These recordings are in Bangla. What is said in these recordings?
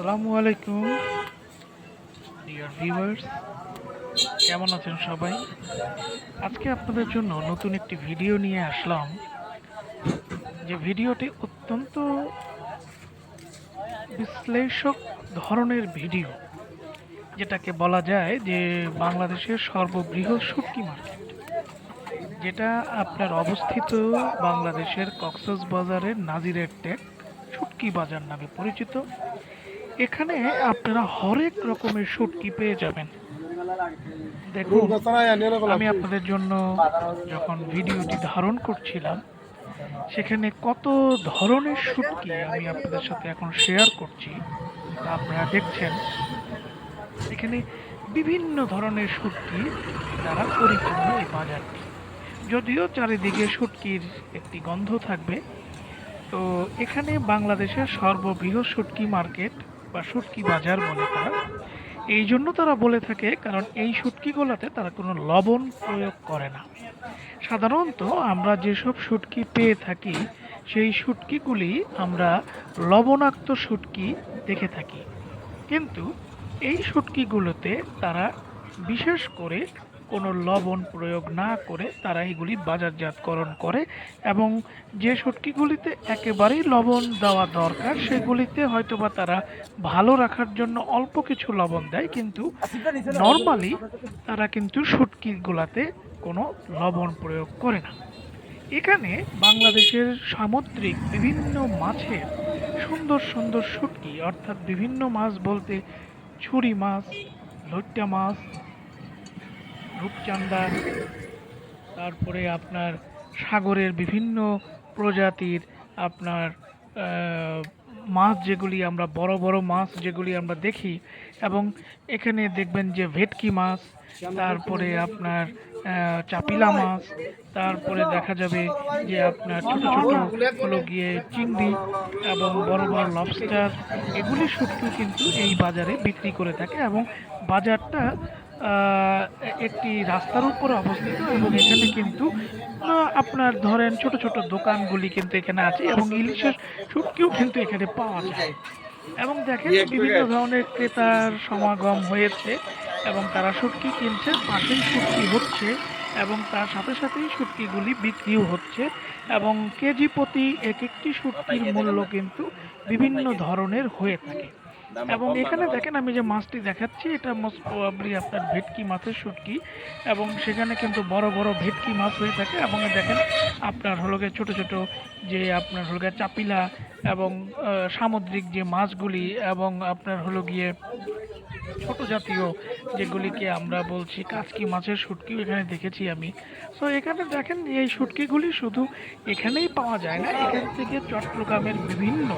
আসসালামু আলাইকুম ডিয়ার ভিউয়ার্স কেমন আছেন সবাই? আজকে আপনাদের জন্য নতুন একটি ভিডিও নিয়ে আসলাম। যে ভিডিওটি অত্যন্ত বিশ্লেষক ধরনের ভিডিও যেটাকে বলা যায় যে বাংলাদেশের সর্ববৃহৎ শুটকি মার্কেট। যেটা আপনার অবস্থিত বাংলাদেশের কক্সবাজারের নাজিরের টেক শুটকি বাজার নামে পরিচিত। এখানে আপনারা হরেক রকমের শুটকি পেয়ে যাবেন। দেখুন, আমি আপনাদের জন্য যখন ভিডিওটি ধারণ করছিলাম, সেখানে কত ধরনের শুটকি আমি আপনাদের সাথে এখন শেয়ার করছি। আপনারা দেখছেন, এখানে বিভিন্ন ধরনের শুটকি দ্বারা পরিপূর্ণ এই বাজারটি যদিও চারিদিকে শুটকির একটি গন্ধ থাকবে, তো এখানে বাংলাদেশের সর্ববৃহৎ শুটকি মার্কেট বা শুটকি বাজার বলে তারা। এই জন্য তারা বলে থাকে, কারণ এই শুটকিগুলোতে তারা কোনো লবণ প্রয়োগ করে না। সাধারণত আমরা যেসব শুটকি পেয়ে থাকি, সেই শুটকিগুলি আমরা লবণাক্ত শুটকি দেখে থাকি। কিন্তু এই শুটকিগুলোতে তারা বিশেষ করে কোনো লবণ প্রয়োগ না করে তারা এগুলি বাজারজাতকরণ করে এবং যে শুটকিগুলিতে একেবারেই লবণ দেওয়া দরকার, সেগুলিতে হয়তোবা তারা ভালো রাখার জন্য অল্প কিছু লবণ দেয়, কিন্তু নর্মালি তারা কিন্তু শুটকিগুলাতে কোনো লবণ প্রয়োগ করে না। এখানে বাংলাদেশের সামুদ্রিক বিভিন্ন মাছের সুন্দর সুন্দর শুটকি অর্থাৎ বিভিন্ন মাছ বলতে ছুরি মাছ, লইট্টা মাছ রূপচান্দা তারপরে আপনার সাগরের বিভিন্ন প্রজাতির আপনার মাছ যেগুলি আমরা, বড় বড় মাছ যেগুলি আমরা দেখি এবং এখানে দেখবেন যে ভেটকি মাছ, তারপরে আপনার চাপিলা মাছ, তারপরে দেখা যাবে যে আপনার ছোট ছোট হলো গিয়ে চিংড়ি এবং বড় বড় লবস্টার এগুলি শুটকি কিন্তু এই বাজারে বিক্রি করে থাকে এবং বাজারটা একটি রাস্তার উপরে অবস্থিত এবং এখানে কিন্তু আপনার ধরেন ছোট ছোট দোকানগুলি কিন্তু এখানে আছে এবং ইলিশের শুটকিও কিন্তু এখানে পাওয়া যায়। এবং দেখেন বিভিন্ন ধরনের ক্রেতার সমাগম হয়েছে এবং তারা শুটকি কিনছে পাশেই শুটকি হচ্ছে এবং তার সাথে সাথেই শুটকিগুলি বিক্রিও হচ্ছে এবং কেজি প্রতি এক একটি শুটকির মূল্য কিন্তু বিভিন্ন ধরনের হয়ে থাকে। এবং এখানে দেখেন আমি যে মাছটি দেখাচ্ছি এটা মোস্ট প্রবাবলি আপনার ভেটকি মাছের শুটকি এবং সেখানে কিন্তু বড় বড় ভেটকি মাছ হয়ে থাকে এবং দেখেন আপনার হলো গিয়ে ছোটো ছোটো যে আপনার হলো গিয়ে চাপিলা এবং সামুদ্রিক যে মাছগুলি এবং আপনার হলো গিয়ে ছোট জাতীয় যেগুলিকে আমরা বলছি কাচকি মাছের শুটকিও এখানে দেখেছি আমি। তো এখানে দেখেন এই শুটকিগুলি শুধু এখানেই পাওয়া যায় না, এখান থেকে চট্টগ্রামের বিভিন্ন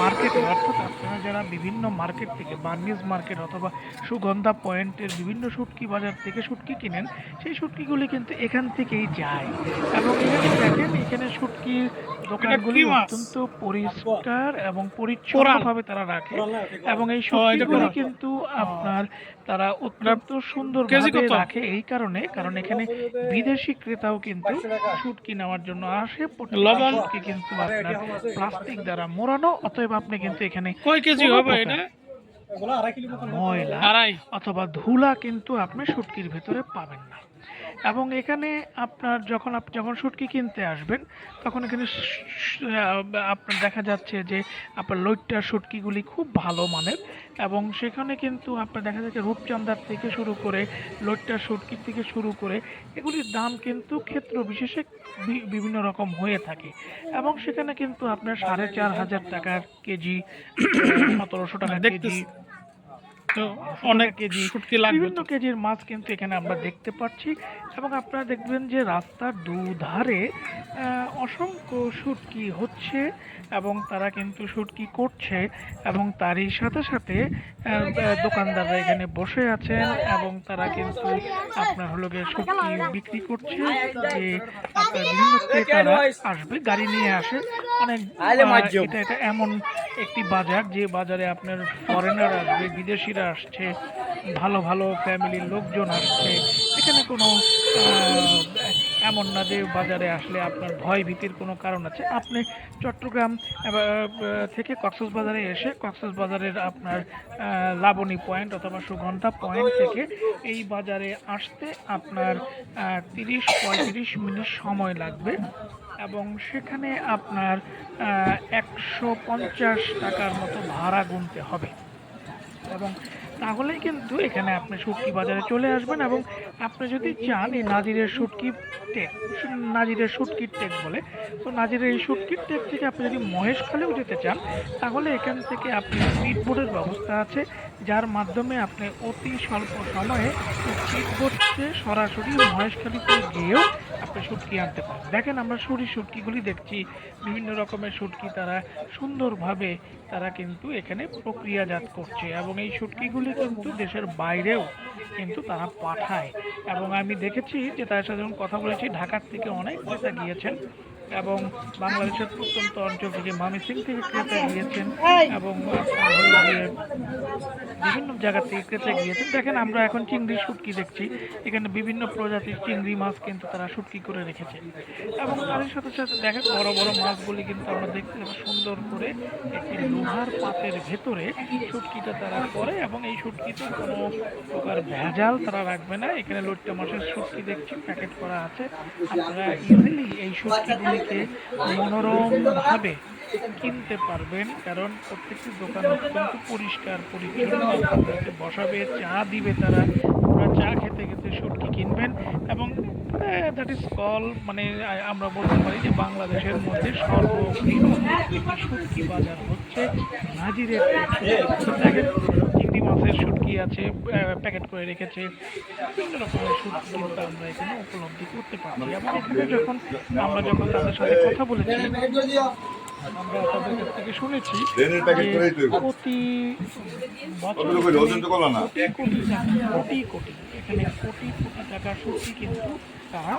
মার্কেটে অর্থাৎ আপনারা যারা বিভিন্ন মার্কেট থেকে বার্নিজ মার্কেট অথবা সুগন্ধা পয়েন্টের বিভিন্ন শুটকি বাজার থেকে শুটকি কিনেন, সেই শুটকিগুলি কিন্তু এখান থেকেই যায়। এবং এখানে দেখেন, এখানে শুটকির দোকানগুলি অত্যন্ত পরিষ্কার এবং পরিচ্ছন্নভাবে তারা রাখে এবং এই শুটকিগুলি কিন্তু আপনার তারা অত্যন্ত সুন্দর? রাখে এই কারণে কারণ এখানে বিদেশি ক্রেতাও কিন্তু শুটকি নেওয়ার জন্য আসে প্রত্যেকটা লবণ? শুটকি কিন্তু আপনার প্লাস্টিক দ্বারা মোড়ানো অতএব আপনি কিন্তু এখানে কয় কেজি হবে এটা? ময়লা অথবা ধুলা কিন্তু আপনি শুটকির ভেতরে পাবেন না। এবং এখানে আপনার যখন আপনি যখন শুটকি কিনতে আসবেন, তখন এখানে আপনার দেখা যাচ্ছে যে আপনার লইট্টার শুটকিগুলি খুব ভালো মানের এবং সেখানে কিন্তু আপনার দেখা যাচ্ছে রূপচান্দার থেকে শুরু করে লইট্টার শুটকির থেকে শুরু করে এগুলির দাম কিন্তু ক্ষেত্র বিশেষে বিভিন্ন রকম হয়ে থাকে এবং সেখানে কিন্তু আপনার সাড়ে চার হাজার টাকার কেজি, সতেরোশো টাকা কেজি। তো অনেক কেজি শুটকি লাগবে বিভিন্ন তো। কেজির মাছ কিন্তু এখানে আমরা দেখতে পাচ্ছি। এবং আপনারা দেখবেন যে রাস্তার দুধারে আহ, অসংখ্য শুটকি হচ্ছে এবং তারা কিন্তু শুটকি করছে এবং তারই সাথে সাথে দোকানদাররা এখানে বসে আছেন এবং তারা কিন্তু আপনার হলো গিয়ে শুটকি বিক্রি করছে যে আপনার বিভিন্ন ক্রেতারা আসবে গাড়ি নিয়ে আসে। অনেক এটা এটা এমন একটি বাজার যে বাজারে আপনার ফরেনার আসবে বিদেশিরা আসছে, ভালো ভালো ফ্যামিলির লোকজন আসছে। এখানে কোনো এমন না যে বাজারে আসলে আপনার ভয় ভীতির কোনো কারণ আছে। আপনি চট্টগ্রাম থেকে কক্সবাজারে এসে কক্সবাজারের আপনার লাবণী পয়েন্ট অথবা সুগন্ধা পয়েন্ট থেকে এই বাজারে আসতে আপনার তিরিশ, পঁয়ত্রিশ মিনিট সময় লাগবে এবং সেখানে আপনার একশো পঞ্চাশ টাকার মতো ভাড়া গুনতে হবে। এবং তাহলেই কিন্তু এখানে আপনি শুটকি বাজারে চলে আসবেন এবং আপনি যদি চান এই নাজিরের শুটকি টেক, নাজিরের শুটকির টেক বলে, তো নাজিরের এই শুটকির টেক থেকে আপনি যদি মহেশখালেও যেতে চান, তাহলে এখান থেকে আপনি স্পিড ব্যবস্থা আছে, যার মাধ্যমে আপনি অতি স্বল্প সময়ে স্পিড বোটে সরাসরি মহেশখালীতে গিয়েও আপনি শুটকি আনতে পারেন। দেখেন আমরা সুরি শুটকিগুলি দেখছি, বিভিন্ন রকমের শুটকি তারা সুন্দরভাবে তারা কিন্তু এখানে প্রক্রিয়াজাত করছে এবং এই শুটকিগুলি কিন্তু দেশের বাইরেও কিন্তু তারা পাঠায়। এবং আমি দেখেছি যে তার সাথে যখন কথা বলেছি, ঢাকার থেকে অনেক ক্রেতা গিয়েছেন। এবং বাংলাদেশের প্রত্যন্ত অঞ্চল থেকে মামিসিং থেকে ক্রেতা গিয়েছেন এবং বিভিন্ন জায়গা থেকে ক্রেতা গিয়েছেন। দেখেন আমরা এখন চিংড়ি শুটকি দেখছি। এখানে বিভিন্ন প্রজাতির চিংড়ি মাছ কিন্তু তারা শুটকি করে রেখেছে। এবং তাদের সাথে সাথে দেখেন বড় বড় মাছগুলি কিন্তু আমরা দেখতে সুন্দর করে একটি লোহার পাতের ভেতরে শুটকিটা তারা করে এবং এই শুটকিতে কোনো প্রকার ভেজাল তারা রাখবে না। এখানে লোট্টা মাছের শুটকি দেখছি প্যাকেট করা আছে। আপনারা ইজিলি এই শুটকিগুলিকে মনোরমভাবে কিনতে পারবেন, কারণ প্রত্যেকটি দোকান অত্যন্ত পরিষ্কার, পরিচ্ছন্ন। আপনাদেরকে বসাবে, চা দিবে তারা। আপনারা চা খেতে খেতে শুটকি কিনবেন এবং দ্যাট ইজ কল মানে আমরা বলতে পারি যে বাংলাদেশের মধ্যে সর্ববৃহৎ শুটকি বাজার হচ্ছে নাজিরের দেখেন, চিংড়ি মাছের শুটকি আছে প্যাকেট করে রেখেছে বিভিন্ন রকমের শুটকি কিন্তু আমরা এখানে উপলব্ধি করতে পারছি এবং এখানে যখন আমরা যখন তাদের সাথে কথা বলেছি আমরা তাদের কাছ থেকে শুনেছি। প্রতি বছর। কোটি কোটি কোটি কোটি এখানে কোটি কোটি টাকার সত্যি কিন্তু তারা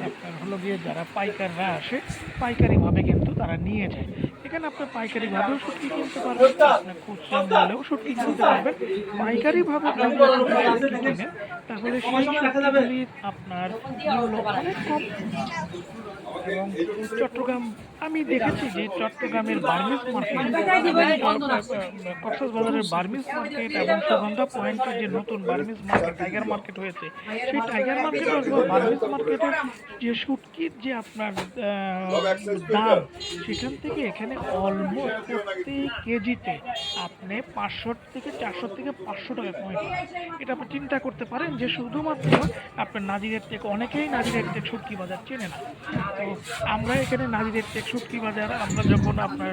আপনার হলো গিয়ে যারা পাইকাররা আসে পাইকারিভাবে কিন্তু তারা নিয়ে যায় এখানে আপনি পাইকারিভাবেও সত্যি কিনতে পারবেন, আপনার খুচরা মূল্যেও সত্যি কিনতে পারবেন। পাইকারিভাবে আপনি কিনেন, তাহলে সেই আপনার এবং চট্টগ্রাম আমি দেখেছি যে চট্টগ্রামের বার্মিস মার্কেট কক্সবাজারের বার্মিস মার্কেট এবং সুগন্ধা পয়েন্টের যে নতুন বার্মিস মার্কেট, টাইগার মার্কেট হয়েছে, সেই টাইগার মার্কেট অথবা বার্মিস মার্কেটের যে শুটকির যে আপনার দাম, সেখান থেকে এখানে অলমোস্ট প্রতি কেজিতে আপনি পাঁচশো থেকে চারশো থেকে পাঁচশো টাকা পাবেন। এটা আপনি চিন্তা করতে পারেন যে শুধুমাত্র আপনার নাজিরের থেকে, অনেকেই নাজিরের থেকে শুটকি বাজার চেনে না। তো আমরা এখানে নাজিরের টেক শুটকি বাজার আমরা যখন আপনার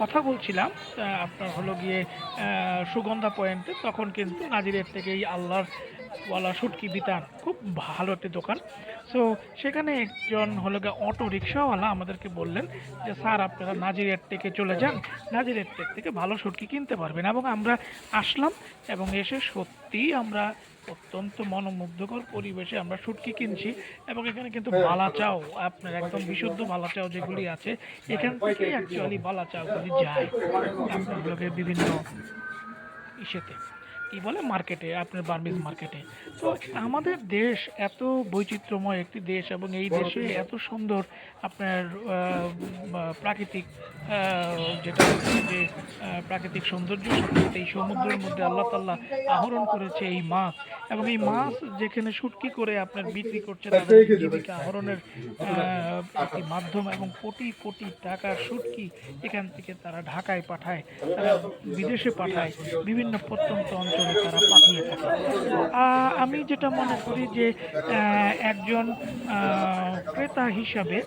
কথা বলছিলাম আপনার হলো গিয়ে সুগন্ধা পয়েন্টে, তখন কিন্তু নাজিরের থেকে এই আল্লাহর ওয়ালা শুটকি বিতান, খুব ভালো একটি দোকান। সো সেখানে একজন হলো গিয়ে অটো রিক্সাওয়ালা আমাদেরকে বললেন যে, স্যার, আপনারা নাজিরের থেকে চলে যান। নাজিরের থেকে ভালো শুটকি কিনতে পারবেন। এবং আমরা আসলাম এবং এসে সত্যিই আমরা অত্যন্ত মনোমুগ্ধকর পরিবেশে আমরা শুটকি কিনছি এবং এখানে কিন্তু বালা চাও আপনার একদম বিশুদ্ধ বালা চাও যেগুলি আছে এখান থেকে অ্যাকচুয়ালি বালা চাওগুলি যায় আপনার বিভিন্ন ইসেতে। কি বলে মার্কেটে আপনার বার্মিজ মার্কেটে তো আমাদের দেশ এত বৈচিত্র্যময় একটি দেশ এবং এই দেশে এত সুন্দর আপনার প্রাকৃতিক যেটা হচ্ছে যে প্রাকৃতিক সৌন্দর্য এই সমুদ্রের মধ্যে আল্লাহ তাল্লাহ আহরণ করেছে এই মাছ। এবং এই মাছ যেখানে শুটকি করে আপনার বিক্রি করছে তাদের জীবিকা আহরণের একটি মাধ্যম এবং কোটি কোটি টাকার শুটকি এখান থেকে তারা ঢাকায় পাঠায় তারা বিদেশে পাঠায় বিভিন্ন প্রত্যন্ত অঞ্চলে। তারা পাঠিয়ে থাকে। আমি যেটা মনে করি যে একজন ক্রেতা হিসাবে,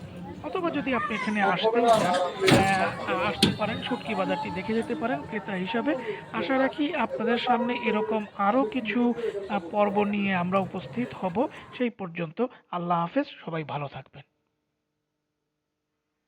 অথবা যদি আপনি এখানে আসতেও চান আসতে পারেন শুটকি বাজারটি দেখে যেতে পারেন, ক্রেতা হিসাবে। আশা রাখি আপনাদের সামনে এরকম আরও কিছু পর্ব নিয়ে আমরা উপস্থিত হব। সেই পর্যন্ত আল্লাহ হাফেজ, সবাই ভালো থাকবেন।